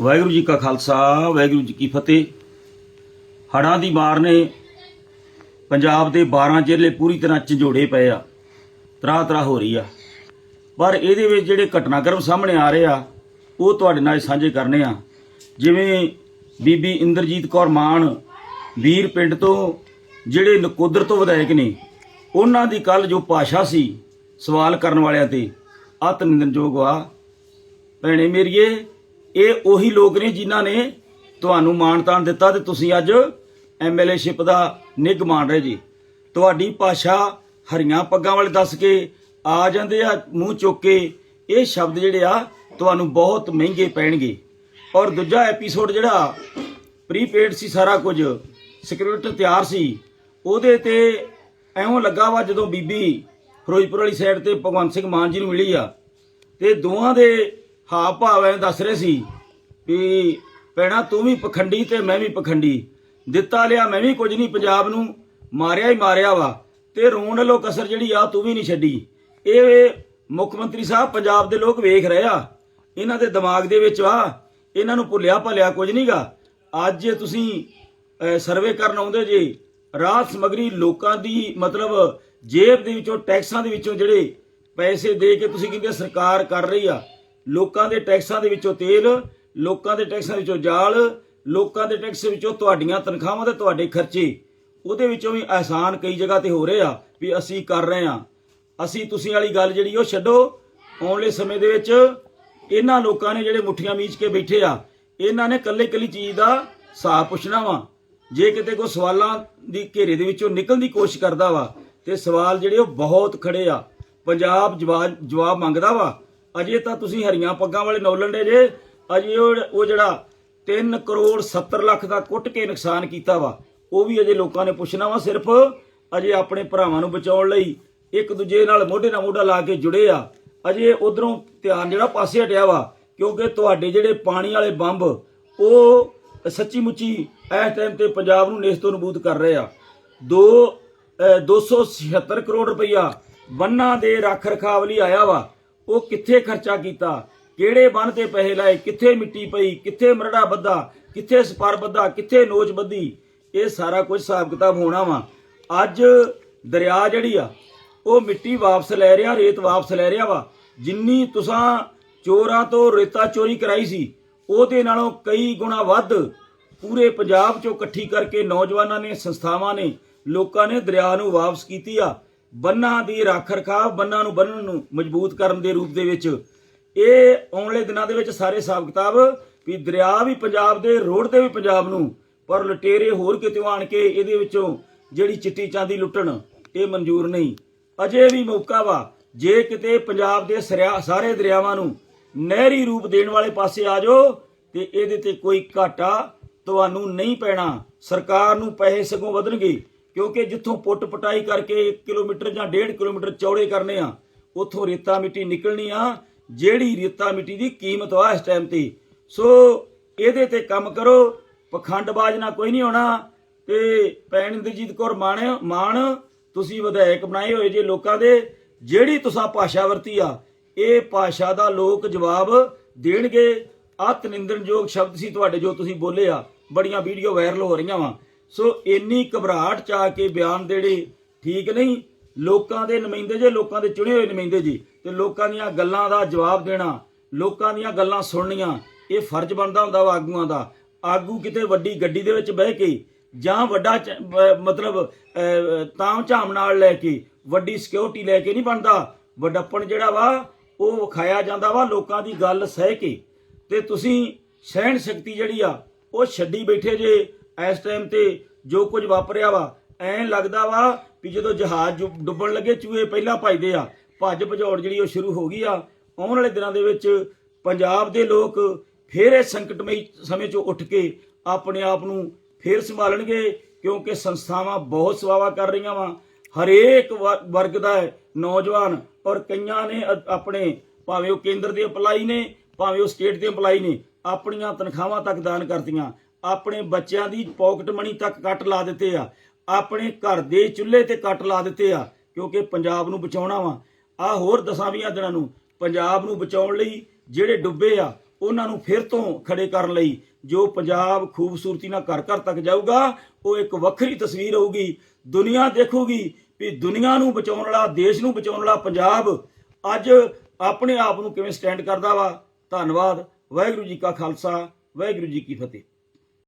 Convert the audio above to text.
ਵਾਹਿਗੁਰੂ ਜੀ ਕਾ ਖਾਲਸਾ, ਵਾਹਿਗੁਰੂ ਜੀ ਕੀ ਫਤਿਹ। ਹੜ੍ਹਾਂ ਦੀ ਮਾਰ ਨੇ ਪੰਜਾਬ ਦੇ 12 ਜ਼ਿਲ੍ਹੇ ਪੂਰੀ ਤਰ੍ਹਾਂ ਝੰਜੋੜੇ ਪਏ ਆ ਤਰਾ ਤਰਾਹ ਹੋ ਰਹੀ ਆ। ਪਰ ਇਹਦੇ ਵਿੱਚ ਜਿਹੜੇ ਘਟਨਾਕ੍ਰਮ ਸਾਹਮਣੇ ਆ ਰਹੇ ਆ, ਉਹ ਤੁਹਾਡੇ ਨਾਲ ਸਾਂਝੇ ਕਰਨੇ ਆ। ਜਿਵੇਂ ਬੀਬੀ ਇੰਦਰਜੀਤ ਕੌਰ ਮਾਨ ਵੀਰ ਪਿੰਡ ਤੋਂ, ਜਿਹੜੇ ਨਕੋਦਰ ਤੋਂ ਵਿਧਾਇਕ ਨੇ, ਉਹਨਾਂ ਦੀ ਕੱਲ ਜੋ ਭਾਸ਼ਾ ਸੀ ਸਵਾਲ ਕਰਨ ਵਾਲਿਆਂ ਤੇ ਅਤ ਨਿੰਦਨਯੋਗ ਆ। ਭੈਣੇ ਮੇਰੀਏ ਇਹ ਉਹੀ ਲੋਕ ਨੇ ਜਿਨ੍ਹਾਂ ਨੇ ਤੁਹਾਨੂੰ ਮਾਣ-ਤਾਣ ਦਿੱਤਾ ਤੇ ਤੁਸੀਂ ਅੱਜ ਐਮਐਲਏ ਸ਼ਿਪ ਦਾ ਨਿੱਘ ਮਾਣ ਰਹੇ ਜੀ। ਤੁਹਾਡੀ ਭਾਸ਼ਾ ਹਰੀਆਂ ਪੱਗਾਂ ਵਾਲੇ ਦੱਸ ਕੇ ਆ ਜਾਂਦੇ ਆ, ਮੂੰਹ ਚੁੱਕ ਕੇ ਇਹ ਸ਼ਬਦ ਜਿਹੜੇ ਆ ਤੁਹਾਨੂੰ ਬਹੁਤ ਮਹਿੰਗੇ ਪੈਣਗੇ। ਔਰ ਦੂਜਾ ਐਪੀਸੋਡ ਜਿਹੜਾ ਪ੍ਰੀਪੇਡ ਸੀ ਸਾਰਾ ਕੁਝ ਸਕ੍ਰਿਪਟ ਤਿਆਰ ਸੀ, ਉਹਦੇ ਤੇ ਐਵੇਂ ਲੱਗਾ ਵਾ ਜਦੋਂ ਬੀਬੀ ਫਿਰੋਜ਼ਪੁਰ ਵਾਲੀ ਸਾਈਡ ਤੇ ਭਗਵੰਤ ਸਿੰਘ ਮਾਨ ਜੀ ਨੂੰ ਮਿਲੀ ਆ, ਤੇ ਦੋਵਾਂ ਦੇ ਹਾਵ ਭਾਵ ਐਂ ਦੱਸ ਰਹੇ ਸੀ ਵੀ ਪੈਣਾ ਤੂੰ ਵੀ ਪਖੰਡੀ ਤੇ ਮੈਂ ਵੀ ਪਖੰਡੀ। ਦਿੱਤਾ ਲਿਆ ਮੈਂ ਵੀ ਕੁਝ ਨਹੀਂ ਪੰਜਾਬ ਨੂੰ। ਮਾਰਿਆ ਹੀ ਮਾਰਿਆ ਵਾ। ਤੇ ਰੋਣ ਵੱਲੋਂ ਕਸਰ ਜਿਹੜੀ ਆ, ਤੂੰ ਵੀ ਨਹੀਂ ਛੱਡੀ। ਇਹ ਮੁੱਖ ਮੰਤਰੀ ਸਾਹਿਬ ਪੰਜਾਬ ਦੇ ਲੋਕ ਵੇਖ ਰਹੇ ਆ। ਇਹਨਾਂ ਦੇ ਦਿਮਾਗ ਦੇ ਵਿੱਚ ਆ। ਇਹਨਾਂ ਨੂੰ ਭੁੱਲਿਆ ਭਲਿਆ ਕੁਝ ਨਹੀਂਗਾ ਅੱਜ ਜੇ ਤੁਸੀਂ ਸਰਵੇ ਕਰਨ ਆਉਂਦੇ ਜੇ, ਰਾਤ ਸਮਗਰੀ ਲੋਕਾਂ ਦੀ ਮਤਲਬ ਜੇਬ ਦੇ ਵਿੱਚੋਂ, ਟੈਕਸਾਂ ਦੇ ਵਿੱਚੋਂ ਜਿਹੜੇ ਪੈਸੇ ਦੇ ਕੇ ਤੁਸੀਂ ਕਹਿੰਦੇ ਸਰਕਾਰ ਕਰ ਰਹੀ ਆ, ਲੋਕਾਂ ਦੇ ਟੈਕਸਾਂ ਦੇ ਵਿੱਚੋਂ ਤੇਲ ਲੋਕਾਂ ਦੇ ਟੈਕਸਾਂ ਵਿੱਚੋਂ ਜਾਲ, ਲੋਕਾਂ ਦੇ ਟੈਕਸ ਵਿੱਚੋਂ ਤੁਹਾਡੀਆਂ ਤਨਖਾਹਾਂ ਤੇ ਤੁਹਾਡੇ ਖਰਚੇ। ਉਹਦੇ ਵਿੱਚੋਂ ਵੀ ਆਸਾਨ ਕਈ ਜਗ੍ਹਾ ਤੇ ਹੋ ਰਹੇ ਆ ਵੀ ਅਸੀਂ ਕਰ ਰਹੇ ਆ। ਅਸੀਂ ਤੁਸੀਂ ਵਾਲੀ ਗੱਲ ਜਿਹੜੀ ਉਹ ਛੱਡੋ। ਆਉਣਲੇ ਸਮੇਂ ਦੇ ਵਿੱਚ ਇਹਨਾਂ ਲੋਕਾਂ ਨੇ ਜਿਹੜੇ ਮੁੱਠੀਆਂ ਮੀਚ ਕੇ ਬੈਠੇ ਆ, ਇਹਨਾਂ ਨੇ ਕੱਲੇ ਕੱਲੀ ਚੀਜ਼ ਦਾ ਹਿਸਾਬ ਪੁੱਛਣਾ ਵਾ। ਜੇ ਕਿਤੇ ਕੋਈ ਸਵਾਲਾਂ ਦੀ ਘੇਰੇ ਦੇ ਵਿੱਚੋਂ ਨਿਕਲਣ ਦੀ ਕੋਸ਼ਿਸ਼ ਕਰਦਾ ਵਾ, ਤੇ ਸਵਾਲ ਜਿਹੜੇ ਉਹ ਬਹੁਤ ਖੜੇ ਆ। ਪੰਜਾਬ ਜਵਾਬ ਜਵਾਬ ਮੰਗਦਾ ਵਾ। ਅਜੇ ਤਾਂ ਤੁਸੀਂ ਹਰੀਆਂ ਪੱਗਾਂ ਵਾਲੇ ਨੌਲਣ ਦੇ ਜੇ ਅਜੇ ਉਹ ਉਹ ਜਿਹੜਾ 3 ਕਰੋੜ 70 ਲੱਖ ਦਾ ਕੁੱਟ ਕੇ ਨੁਕਸਾਨ ਕੀਤਾ ਵਾ, ਉਹ ਵੀ ਅਜੇ ਲੋਕਾਂ ਨੇ ਪੁੱਛਣਾ ਵਾ ਸਿਰਫ, ਅਜੇ ਆਪਣੇ ਭਰਾਵਾਂ ਨੂੰ ਬਚਾਉਣ ਲਈ। ਇੱਕ ਦੂਜੇ ਨਾਲ ਮੋਢੇ ਨਾਲ ਮੋਢਾ ਲਾ ਕੇ ਜੁੜੇ ਆ। ਅਜੇ ਉਧਰੋਂ ਧਿਆਨ ਜਿਹੜਾ ਪਾਸੇ ਹਟਿਆ ਵਾ, ਕਿਉਂਕਿ ਤੁਹਾਡੇ ਜਿਹੜੇ ਪਾਣੀ ਵਾਲੇ ਬੰਬ, ਉਹ ਸੱਚੀ ਮੁੱਚੀ ਇਸ ਟਾਈਮ ਤੇ ਪੰਜਾਬ ਨੂੰ ਨੇਸਤੋਂ ਨਬੂਦ ਕਰ ਰਹੇ ਆ। ਦੋ, ਅਹ 276 ਕਰੋੜ ਰੁਪਈਆ ਬੰਨਾਂ ਦੇ ਰੱਖ ਰਖਾਵ ਲਈ ਆਇਆ ਵਾ। ਉਹ ਕਿੱਥੇ ਖਰਚਾ ਕੀਤਾ? ਕਿਹੜੇ ਬੰਨ ਤੇ ਪੈਸੇ ਲਾਏ, ਕਿੱਥੇ ਮਿੱਟੀ ਪਈ, ਕਿੱਥੇ ਮਰੜਾ ਬੱਧਾ, ਕਿੱਥੇ ਸਪਰ ਬੱਧਾ, ਕਿੱਥੇ ਨੋਚ ਬੱਧੀ, ਇਹ ਸਾਰਾ ਕੁਝ ਹਿਸਾਬ ਕਿਤਾਬ ਹੋਣਾ ਵਾ। ਅੱਜ ਦਰਿਆ ਜਿਹੜੀ ਆ, ਉਹ ਮਿੱਟੀ ਵਾਪਸ ਲੈ ਰਿਹਾ, ਰੇਤ ਵਾਪਸ ਲੈ ਰਿਹਾ ਵਾ। ਜਿੰਨੀ ਤੁਸਾਂ ਚੋਰਾਂ ਤੋਂ ਰੇਤਾ ਚੋਰੀ ਕਰਾਈ ਸੀ, ਉਹਦੇ ਨਾਲੋਂ ਕਈ ਗੁਣਾ ਵੱਧ ਪੂਰੇ ਪੰਜਾਬ ਚੋਂ ਇਕੱਠੀ ਕਰਕੇ ਨੌਜਵਾਨਾਂ ਨੇ, ਸੰਸਥਾਵਾਂ ਨੇ, ਲੋਕਾਂ ਨੇ ਦਰਿਆ ਨੂੰ ਵਾਪਸ ਕੀਤੀ ਆ। ਬੰਨਾਂ ਦੀ ਰੱਖ ਰਖਾਵ ਬੰਨਾਂ ਨੂੰ ਬੰਨਣ ਨੂੰ ਮਜ਼ਬੂਤ ਕਰਨ ਦੇ ਰੂਪ ਦੇ ਵਿੱਚ ਇਹ ਆਉਣ ਵਾਲੇ ਦਿਨਾਂ ਦੇ ਵਿੱਚ ਸਾਰੇ ਹਿਸਾਬ ਕਿਤਾਬ ਵੀ ਦਰਿਆ ਵੀ ਪੰਜਾਬ ਦੇ, ਰੋਡ ਤੇ ਵੀ ਪੰਜਾਬ ਨੂੰ, ਪਰ ਲਟੇਰੇ ਹੋਰ ਕਿਤੇ ਆਣ ਕੇ ਇਹਦੇ ਵਿੱਚੋਂ ਜਿਹੜੀ ਚਿੱਟੀ ਚਾਂਦੀ ਲੁੱਟਣ, ਇਹ ਮਨਜ਼ੂਰ ਨਹੀਂ। ਅਜੇ ਵੀ ਮੌਕਾ ਵਾ, ਜੇ ਕਿਤੇ ਪੰਜਾਬ ਦੇ ਸਰਿਆ- ਸਾਰੇ ਦਰਿਆਵਾਂ ਨੂੰ ਨਹਿਰੀ ਰੂਪ ਦੇਣ ਵਾਲੇ ਪਾਸੇ ਆ ਜਾਓ, ਤੇ ਇਹਦੇ ਤੇ ਕੋਈ ਘਾਟਾ ਤੁਹਾਨੂੰ ਨਹੀਂ ਪੈਣਾ। ਸਰਕਾਰ ਨੂੰ ਪੈਸੇ ਸਗੋਂ ਵਧਣਗੇ, ਕਿਉਂਕਿ ਜਿੱਥੋਂ ਪੁੱਟ ਪਟਾਈ ਕਰਕੇ 1 ਕਿਲੋਮੀਟਰ ਜਾਂ 1.5 ਕਿਲੋਮੀਟਰ ਚੌੜੇ ਕਰਨੇ ਆ, ਉੱਥੋਂ ਰੇਤਾ ਮਿੱਟੀ ਨਿਕਲਣੀ ਆ ਜਿਹੜੀ ਰੇਤਾ ਮਿੱਟੀ ਦੀ ਕੀਮਤ ਆ ਇਸ ਟਾਈਮ ਤੇ। ਸੋ ਇਹਦੇ ਤੇ ਕੰਮ ਕਰੋ, ਪਖੰਡਬਾਜ਼ ਨਾਲ ਕੋਈ ਨਹੀਂ ਹੋਣਾ ਤੇ ਭੈਣ ਇੰਦਰਜੀਤ ਕੌਰ ਮਾਣ ਮਾਣ, ਤੁਸੀਂ ਵਿਧਾਇਕ ਬਣਾਏ ਹੋਏ ਜੇ ਲੋਕਾਂ ਦੇ, ਜਿਹੜੀ ਤੁਸੀਂ ਭਾਸ਼ਾ ਵਰਤੀ ਆ, ਇਹ ਭਾਸ਼ਾ ਦਾ ਲੋਕ ਜਵਾਬ ਦੇਣਗੇ। ਅਤ ਨਿੰਦਣਯੋਗ ਸ਼ਬਦ ਸੀ ਤੁਹਾਡੇ ਜੋ ਤੁਸੀਂ ਬੋਲੇ ਆ, ਬੜੀਆਂ ਵੀਡੀਓ ਵਾਇਰਲ ਹੋ ਰਹੀਆਂ ਵਾ। ਸੋ ਇੰਨੀ ਘਬਰਾਹਟ ਚ ਆ ਕੇ ਬਿਆਨ ਦੇਣੇ ਠੀਕ ਨਹੀਂ ਲੋਕਾਂ ਦੇ ਨੁਮਾਇੰਦੇ ਜੇ, ਲੋਕਾਂ ਦੇ ਚੁਣੇ ਹੋਏ ਨੁਮਾਇੰਦੇ ਜੀ, ਤੇ ਲੋਕਾਂ ਦੀਆਂ ਗੱਲਾਂ ਦਾ ਜਵਾਬ ਦੇਣਾ, ਲੋਕਾਂ ਦੀਆਂ ਗੱਲਾਂ ਸੁਣਨੀਆਂ, ਇਹ ਫਰਜ਼ ਬਣਦਾ ਹੁੰਦਾ ਵਾ ਆਗੂਆਂ ਦਾ। ਆਗੂ ਕਿਤੇ ਵੱਡੀ ਗੱਡੀ ਦੇ ਵਿੱਚ ਬਹਿ ਕੇ ਜਾਂ ਵੱਡਾ ਮਤਲਬ ਤਾਮ ਝਾਮ ਨਾਲ ਲੈ ਕੇ, ਵੱਡੀ ਸਿਕਿਉਰਿਟੀ ਲੈ ਕੇ ਨਹੀਂ ਬਣਦਾ। ਵੱਡਪਣ ਜਿਹੜਾ ਵਾ, ਉਹ ਵਿਖਾਇਆ ਜਾਂਦਾ ਵਾ, ਲੋਕਾਂ ਦੀ ਗੱਲ ਸਹਿ ਕੇ। ਤੇ ਤੁਸੀਂ ਸਹਿਣ ਸ਼ਕਤੀ ਜਿਹੜੀ ਆ, ਉਹ ਛੱਡੀ ਬੈਠੇ ਜੇ, ਇਸ ਟਾਈਮ ਤੇ ਜੋ ਕੁਝ ਵਾਪਰਿਆ ਵਾ ਐਂ ਲੱਗਦਾ ਵਾ ਵੀ ਜਦੋਂ ਜਹਾਜ਼ ਡੁੱਬਣ ਲੱਗੇ, ਚੂਹੇ ਪਹਿਲਾਂ ਭਜਦੇ ਆ। ਭੱਜ ਭਜੌੜ ਜਿਹੜੀ ਉਹ ਸ਼ੁਰੂ ਹੋ ਗਈ ਆ। ਆਉਣ ਵਾਲੇ ਦਿਨਾਂ ਦੇ ਵਿੱਚ ਪੰਜਾਬ ਦੇ ਲੋਕ ਫੇਰ ਇਹ ਸੰਕਟਮਈ ਸਮੇਂ ਚੋਂ ਉੱਠ ਕੇ ਆਪਣੇ ਆਪ ਨੂੰ ਫੇਰ ਸੰਭਾਲਣਗੇ, ਕਿਉਂਕਿ ਸੰਸਥਾਵਾਂ ਬਹੁਤ ਸੇਵਾਵਾਂ ਕਰ ਰਹੀਆਂ ਵਾ। ਹਰੇਕ ਵ- ਵਰਗ ਦਾ ਨੌਜਵਾਨ ਔਰ ਕਈਆਂ ਨੇ ਆਪਣੇ, ਭਾਵੇਂ ਉਹ ਕੇਂਦਰ ਦੇ ਅਪਲਾਈ ਨੇ, ਭਾਵੇਂ ਉਹ ਸਟੇਟ ਦੇ ਅਪਲਾਈ ਨੇ, ਆਪਣੀਆਂ ਤਨਖਾਹਾਂ ਤੱਕ ਦਾਨ ਕਰਤੀਆਂ। ਆਪਣੇ ਬੱਚਿਆਂ ਦੀ ਪਾਕਟ ਮਨੀ ਤੱਕ ਕੱਟ ਲਾ ਦਿੱਤੇ ਆ। ਆਪਣੇ ਘਰ ਦੇ ਚੁੱਲ੍ਹੇ ਤੇ ਕੱਟ ਲਾ ਦਿੱਤੇ ਆ, ਕਿਉਂਕਿ ਪੰਜਾਬ ਨੂੰ ਬਚਾਉਣਾ ਵਾ। ਆ ਹੋਰ ਦਸਾਂ ਵੀਹਾਂ ਦਿਨਾਂ ਨੂੰ ਪੰਜਾਬ ਨੂੰ ਬਚਾਉਣ ਲਈ ਜਿਹੜੇ ਡੁੱਬੇ ਆ, ਉਹਨਾਂ ਨੂੰ ਫਿਰ ਤੋਂ ਖੜੇ ਕਰਨ ਲਈ ਜੋ ਪੰਜਾਬ ਖੂਬਸੂਰਤੀ ਨਾਲ ਘਰ ਘਰ ਤੱਕ ਜਾਊਗਾ, ਉਹ ਇੱਕ ਵੱਖਰੀ ਤਸਵੀਰ ਹੋਊਗੀ। ਦੁਨੀਆ ਦੇਖੂਗੀ ਵੀ ਦੁਨੀਆ ਨੂੰ ਬਚਾਉਣ ਵਾਲਾ, ਦੇਸ਼ ਨੂੰ ਬਚਾਉਣ ਵਾਲਾ ਪੰਜਾਬ ਅੱਜ ਆਪਣੇ ਆਪ ਨੂੰ ਕਿਵੇਂ ਸਟੈਂਡ ਕਰਦਾ ਵਾ। ਧੰਨਵਾਦ। ਵਾਹਿਗੁਰੂ ਜੀ ਕਾ ਖਾਲਸਾ, ਵਾਹਿਗੁਰੂ ਜੀ ਕੀ ਫਤਿਹ।